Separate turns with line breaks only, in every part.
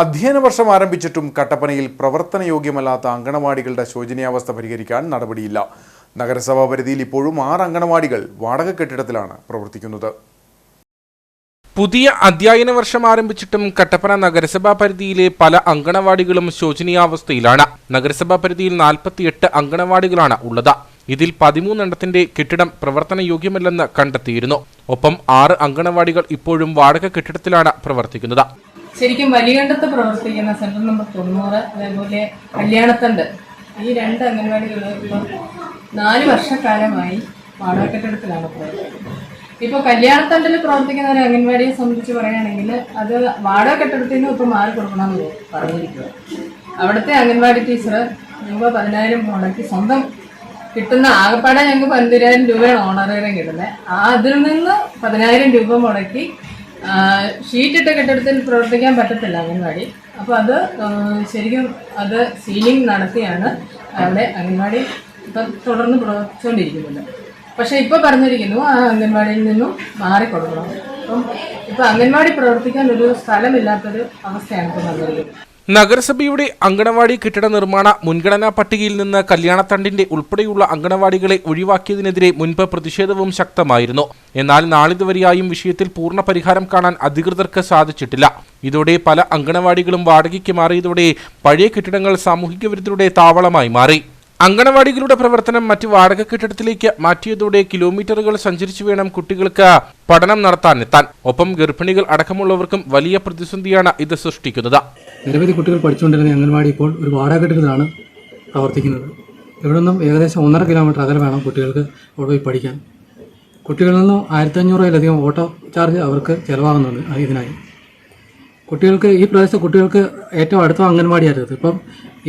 അധ്യയന വർഷം ആരംഭിച്ചിട്ടും കട്ടപ്പനയിൽ പ്രവർത്തനയോഗ്യമല്ലാത്ത അങ്കണവാടികളുടെ ശോചനീയാവസ്ഥ പരിഹരിക്കാൻ നടപടിയില്ല. നഗരസഭാ പരിധിയിൽ ഇപ്പോഴും ആറ് അങ്കണവാടികൾ വാടക കെട്ടിടത്തിലാണ് പ്രവർത്തിക്കുന്നത്.
പുതിയ അധ്യയന വർഷം ആരംഭിച്ചിട്ടും കട്ടപ്പന നഗരസഭാ പരിധിയിലെ പല അങ്കണവാടികളും ശോചനീയാവസ്ഥയിലാണ്. നഗരസഭാ പരിധിയിൽ നാൽപ്പത്തിയെട്ട് അങ്കണവാടികളാണ് ഉള്ളത്. ഇതിൽ പതിമൂന്നെണ്ണത്തിന്റെ കെട്ടിടം പ്രവർത്തനയോഗ്യമല്ലെന്ന് കണ്ടെത്തിയിരുന്നു. ഒപ്പം ആറ് അങ്കണവാടികൾ ഇപ്പോഴും വാടക കെട്ടിടത്തിലാണ് പ്രവർത്തിക്കുന്നത്.
ശരിക്കും വലിയണ്ടത്ത് പ്രവർത്തിക്കുന്ന സെൻട്രൽ നമ്പർ തൊണ്ണൂറ് അതേപോലെ കല്യാണത്തണ്ട്. ഈ രണ്ട് അംഗൻവാടികൾ നാല് വർഷക്കാലമായി വാടക കെട്ടിടത്തിലാണ് പ്രവർത്തിക്കുന്നത് ഇപ്പോൾ കല്യാണത്തണ്ടിൽ പ്രവർത്തിക്കുന്ന ഒരു അംഗൻവാടിയെ സംബന്ധിച്ച് പറയുകയാണെങ്കിൽ അത് വാടക കെട്ടിടത്തിൽ നിന്ന് ഇപ്പം മാറി കൊടുക്കണമെന്ന് പറഞ്ഞിരിക്കുക അവിടുത്തെ അംഗൻവാടി ടീച്ചർ ഞങ്ങൾ പതിനായിരം മുടക്കി സ്വന്തം കിട്ടുന്ന ആകപ്പാടെ ഞങ്ങൾക്ക് പന്തിരായിരം രൂപയാണ് ഓണറേറിയം കിട്ടുന്നത് ആ അതിൽ നിന്ന് പതിനായിരം രൂപ മുടക്കി ഷീറ്റിട്ട കെട്ടിടത്തിൽ പ്രവർത്തിക്കാൻ പറ്റത്തില്ല അംഗൻവാടി. അപ്പോൾ അത് ശരിക്കും അത് സീലിംഗ് നടത്തിയാണ് അവിടെ അംഗൻവാടി ഇപ്പം തുടർന്ന് പ്രവർത്തിച്ചുകൊണ്ടിരിക്കുന്നത് പക്ഷേ ഇപ്പോൾ പറഞ്ഞിരിക്കുന്നു ആ അംഗൻവാടിയിൽ നിന്നും മാറിക്കൊടുക്കണം. അപ്പം ഇപ്പം അംഗൻവാടി പ്രവർത്തിക്കാൻ ഒരു സ്ഥലമില്ലാത്തൊരു അവസ്ഥയാണ് ഇപ്പോൾ വന്നിരിക്കുന്നത്
നഗരസഭയുടെ അങ്കണവാടി കെട്ടിട നിർമ്മാണ മുൻഗണനാ പട്ടികയിൽ നിന്ന് കല്യാണത്തണ്ടിന്റെ ഉൾപ്പെടെയുള്ള അങ്കണവാടികളെ ഒഴിവാക്കിയതിനെതിരെ മുൻപ് പ്രതിഷേധവും ശക്തമായിരുന്നു. എന്നാൽ നാളിതുവരെയായും വിഷയത്തിൽ പൂർണ പരിഹാരം കാണാൻ അധികൃതർക്ക് സാധിച്ചിട്ടില്ല. ഇതോടെ പല അങ്കണവാടികളും വാടകയ്ക്ക് മാറിയതോടെ പഴയ കെട്ടിടങ്ങൾ സാമൂഹിക വിരുദ്ധരുടെ താവളമായി മാറി. അങ്കണവാടികളുടെ പ്രവർത്തനം മറ്റ് വാടക കെട്ടിടത്തിലേക്ക് മാറ്റിയതോടെ കിലോമീറ്ററുകൾ സഞ്ചരിച്ചു വേണം കുട്ടികൾക്ക് പഠനം നടത്താൻ. എത്താൻ ഒപ്പം ഗർഭിണികൾ അടക്കമുള്ളവർക്കും വലിയ പ്രതിസന്ധിയാണ് ഇത് സൃഷ്ടിക്കുന്നത്.
നിരവധി കുട്ടികൾ പഠിച്ചുകൊണ്ടിരുന്ന അംഗൻവാടി ഇപ്പോൾ ഒരു വാടക കെട്ടിടത്തിലാണ് പ്രവർത്തിക്കുന്നത്. ഇവിടെ നിന്നും ഏകദേശം ഒന്നര കിലോമീറ്റർ അകലെ വേണം കുട്ടികൾക്ക് അവിടെ പോയി പഠിക്കാൻ. കുട്ടികളിൽ നിന്നും ആയിരത്തി അഞ്ഞൂറിലധികം ഓട്ടോ ചാർജ് അവർക്ക് ചിലവാകുന്നുണ്ട് ഇതിനായി. കുട്ടികൾക്ക് ഈ പ്രദേശത്തെ കുട്ടികൾക്ക് ഏറ്റവും അടുത്ത അംഗൻവാടിയായിരുന്നു ഇപ്പം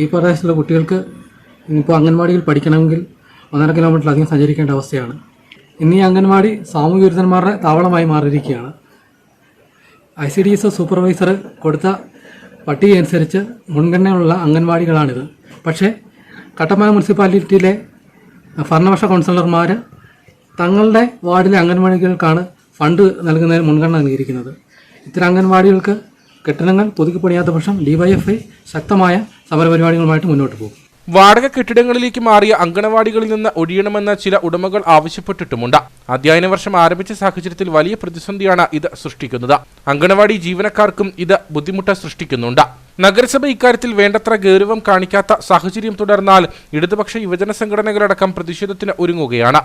ഈ പ്രദേശത്തുള്ള കുട്ടികൾക്ക് ഇപ്പോൾ അംഗൻവാടിയിൽ പഠിക്കണമെങ്കിൽ ഒന്നര കിലോമീറ്ററിലധികം സഞ്ചരിക്കേണ്ട അവസ്ഥയാണ്. ഇന്ന് ഈ അംഗൻവാടി സാമൂഹ്യ താവളമായി മാറിയിരിക്കുകയാണ്. I C D S supervisor കൊടുത്ത പട്ടിക അനുസരിച്ച് മുൻഗണനയുള്ള അംഗൻവാടികളാണിത്. പക്ഷേ കട്ടപ്പന മുനിസിപ്പാലിറ്റിയിലെ ഭരണപക്ഷ കൗൺസിലർമാർ തങ്ങളുടെ വാർഡിലെ അംഗൻവാടികൾക്കാണ് ഫണ്ട് നൽകുന്നതിന് മുൻഗണന നൽകിയിരിക്കുന്നത്. ഇത്തരം അംഗൻവാടികൾക്ക് കെട്ടിടങ്ങൾ പുതുക്കിപ്പണിയാത്ത പക്ഷം ഡിവൈഎഫ്ഐ ശക്തമായ സമരപരിപാടികളുമായിട്ട് മുന്നോട്ട് പോകും.
വാടക കെട്ടിടങ്ങളിലേക്ക് മാറിയ അങ്കണവാടികളിൽ നിന്ന് ഒഴിയണമെന്ന ചില ഉടമകൾ ആവശ്യപ്പെട്ടിട്ടുമുണ്ട്. അധ്യയന വർഷം ആരംഭിച്ച സാഹചര്യത്തിൽ വലിയ പ്രതിസന്ധിയാണ് ഇത് സൃഷ്ടിക്കുന്നത്. അങ്കണവാടി ജീവനക്കാർക്കും ഇത് ബുദ്ധിമുട്ട് സൃഷ്ടിക്കുന്നുണ്ട്. നഗരസഭ ഇക്കാര്യത്തിൽ വേണ്ടത്ര ഗൗരവം കാണിക്കാത്ത സാഹചര്യം തുടർന്നാൽ ഇടതുപക്ഷ യുവജന സംഘടനകളടക്കം പ്രതിഷേധത്തിന് ഒരുങ്ങുകയാണ്.